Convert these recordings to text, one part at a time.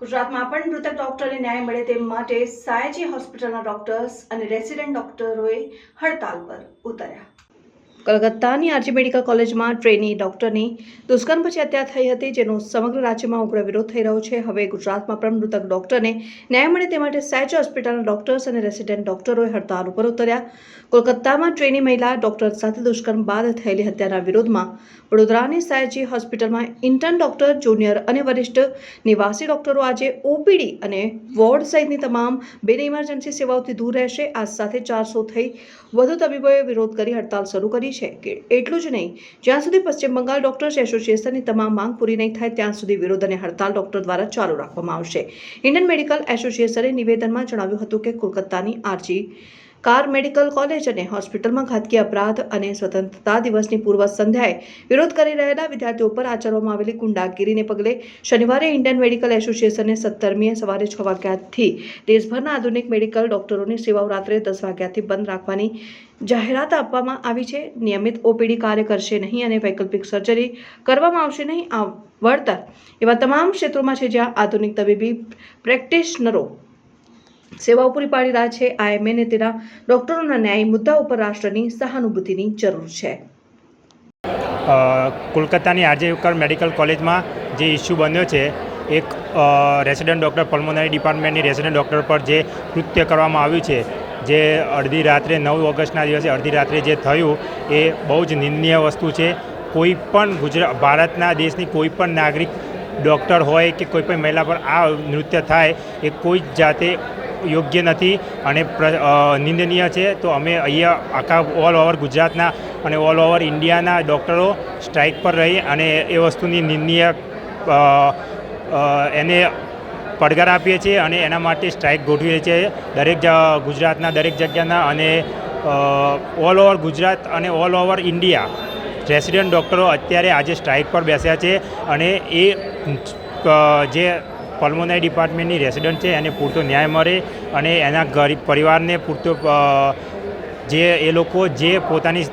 ગુજરાતમાં પણ મૃતક ડોક્ટરને ન્યાય મળે તે માટે સાયજી હોસ્પિટલના ડોક્ટર્સ અને રેસિડેન્ટ ડોક્ટરોએ હડતાલ પર ઉતર્યા. કલકત્તાની આરજી મેડિકલ કોલેજમાં ટ્રેની ડોક્ટરની દુષ્કર્મ પછી હત્યા થઈ હતી, જેનો સમગ્ર રાજ્યમાં ઉગ્ર વિરોધ થઈ રહ્યો છે. હવે ગુજરાતમાં પણ મૃતક ડોક્ટરને ન્યાય મળે તે માટે સાયજી હોસ્પિટલના ડોક્ટર્સ અને રેસિડેન્ટ ડોક્ટરોએ હડતાલ ઉપર ઉતર્યા. કોલકાતામાં ટ્રેની મહિલા ડોક્ટર સાથે દુષ્કર્મ બાદ થયેલી હત્યાના વિરોધમાં વડોદરાની સાયજી હોસ્પિટલમાં ઇન્ટર્ન ડોક્ટર, જુનિયર અને વરિષ્ઠ નિવાસી ડોક્ટરો આજે ઓપીડી અને વોર્ડ સહિતની તમામ બિન ઇમરજન્સી સેવાઓથી દૂર રહેશે. આ સાથે ચારસો થઈ વધુ તબીબોએ વિરોધ કરી હડતાલ શરૂ કરી. છે કે એટલું જ નહીં. જ્યાં સુધી પશ્ચિમ બંગાળ ડોક્ટર્સ એસોસિએશનની તમામ માંગ પૂરી નહીં થાય, ત્યાં સુધી વિરોધ અને હડતાલ ડોક્ટર દ્વારા ચાલુ રાખવામાં આવશે. ઇન્ડિયન મેડિકલ એસોસિએશને નિવેદનમાં જણાવ્યું હતું કે કોલકાતાની આરજી કાર, મેડિકલ કોલેજ અને હોસ્પિટલમાં ઘાતકી અપરાધ અને સ્વતંત્રતા દિવસની પૂર્વ સંધ્યાએ વિરોધ કરી રહેલા વિદ્યાર્થીઓ પર આચરવામાં આવેલી ગુંડાગીરીને પગલે શનિવારે ઇન્ડિયન મેડિકલ એસોસિએશને સત્તરમીએ સવારે છ વાગ્યાથી દેશભરના આધુનિક મેડિકલ ડોક્ટરોની સેવાઓ રાત્રે દસ વાગ્યાથી બંધ રાખવાની જાહેરાત આપવામાં આવી છે. નિયમિત ઓપીડી કાર્ય કરશે નહીં અને વૈકલ્પિક સર્જરી કરવામાં આવશે નહીં આ વળતર એવા તમામ ક્ષેત્રોમાં છે જ્યાં આધુનિક તબીબી પ્રેક્ટિશનરો સેવાઓ પૂરી પાડી રહ્યા છે. આઈએમએને તેના ડોક્ટરોના ન્યાય મુદ્દા ઉપર રાષ્ટ્રની સહાનુભૂતિની જરૂર છે. કોલકાતાની આરજેકર મેડિકલ કોલેજમાં જે ઇસ્યુ બન્યો છે, એક રેસિડન્ટ ડૉક્ટર પલ્મોનરી ડિપાર્ટમેન્ટની રેસિડન્ટ ડૉક્ટર પર જે કૃત્ય કરવામાં આવ્યું છે, જે અડધી રાત્રે નવ ઓગસ્ટના દિવસે અડધી રાત્રે જે થયું, એ બહુ જ નિંદનીય વસ્તુ છે. કોઈ પણ ગુજરાત ભારતના દેશની કોઈ પણ નાગરિક ડૉક્ટર હોય કે કોઈ પણ મહિલા પર આ નૃત્ય થાય, એ કોઈ જ જાતે યોગ્ય નથી અને નિંદનીય છે, તો અમે અહીંયા આખા ઓલ ઓવર ગુજરાતના અને ઓલ ઓવર ઇન્ડિયાના ડૉક્ટરો સ્ટ્રાઇક પર રહી અને એ વસ્તુની નિંદનીય એને પડકાર આપીએ છીએ અને એના માટે સ્ટ્રાઇક ગોઠવીએ છીએ દરેક ગુજરાતના દરેક જગ્યાના અને ઓલ ઓવર ગુજરાત અને ઓલ ઓવર ઇન્ડિયા રેસિડન્ટ ડૉક્ટરો અત્યારે આજે સ્ટ્રાઇક પર બેસ્યા છે અને એ જે પલ્મોનરી ડિપાર્ટમેન્ટની રેસિડન્ટ છે એને પૂરતો ન્યાય મળે અને એના ગરીબ પરિવારને પૂરતો જે એ લોકો જે પોતાની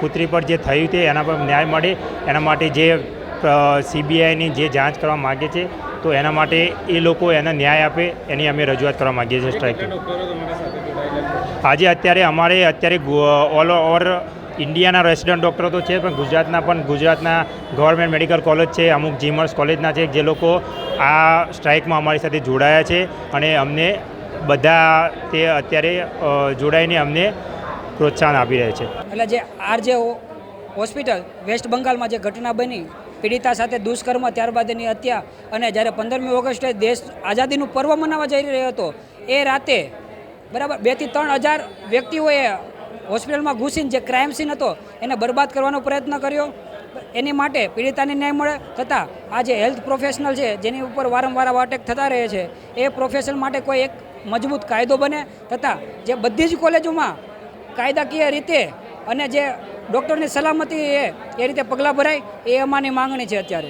પુત્રી પર જે થયું તે એના પર ન્યાય મળે. એના માટે જે સીબીઆઈની જે જાંચ કરવા માગે છે તો એના માટે એ લોકો એને ન્યાય આપે. એની અમે રજૂઆત કરવા માગીએ છીએ સ્ટ્રાઇક આજે અત્યારે અમારે અત્યારે ઓલ ઓવર ઇન્ડિયાના રેસિડન્ટ ડૉક્ટરો તો છે, પણ ગુજરાતના પણ ગુજરાતના ગવર્મેન્ટ મેડિકલ કોલેજ છે, અમુક જીમર્સ કોલેજના છે, જે લોકો આ સ્ટ્રાઇકમાં અમારી સાથે જોડાયા છે અને અમને બધા તે અત્યારે જોડાઈને અમને પ્રોત્સાહન આપી રહ્યા છે. એટલે જે આર જે હોસ્પિટલ, વેસ્ટ બંગાળમાં જે ઘટના બની, પીડિતા સાથે દુષ્કર્મ ત્યારબાદ એની હત્યા અને જ્યારે પંદરમી ઓગસ્ટે દેશ આઝાદીનું પર્વ મનાવવા જઈ રહ્યો હતો, એ રાતે બરાબર બેથી ત્રણ હજાર વ્યક્તિઓએ હોસ્પિટલમાં ઘૂસીને જે ક્રાઇમ સીન હતો, એને બરબાદ કરવાનો પ્રયત્ન કર્યો. એની માટે પીડિતાને ન્યાય મળે તથા આ જે હેલ્થ પ્રોફેશનલ છે, જેની ઉપર વારંવાર આવા અટેક થતા રહે છે, એ પ્રોફેશન માટે કોઈ એક મજબૂત કાયદો બને તથા જે બધી જ કોલેજોમાં કાયદાકીય રીતે અને જે ડૉક્ટરની સલામતી એ એ રીતે પગલાં ભરાય, એ અમારી માંગણી છે અત્યારે.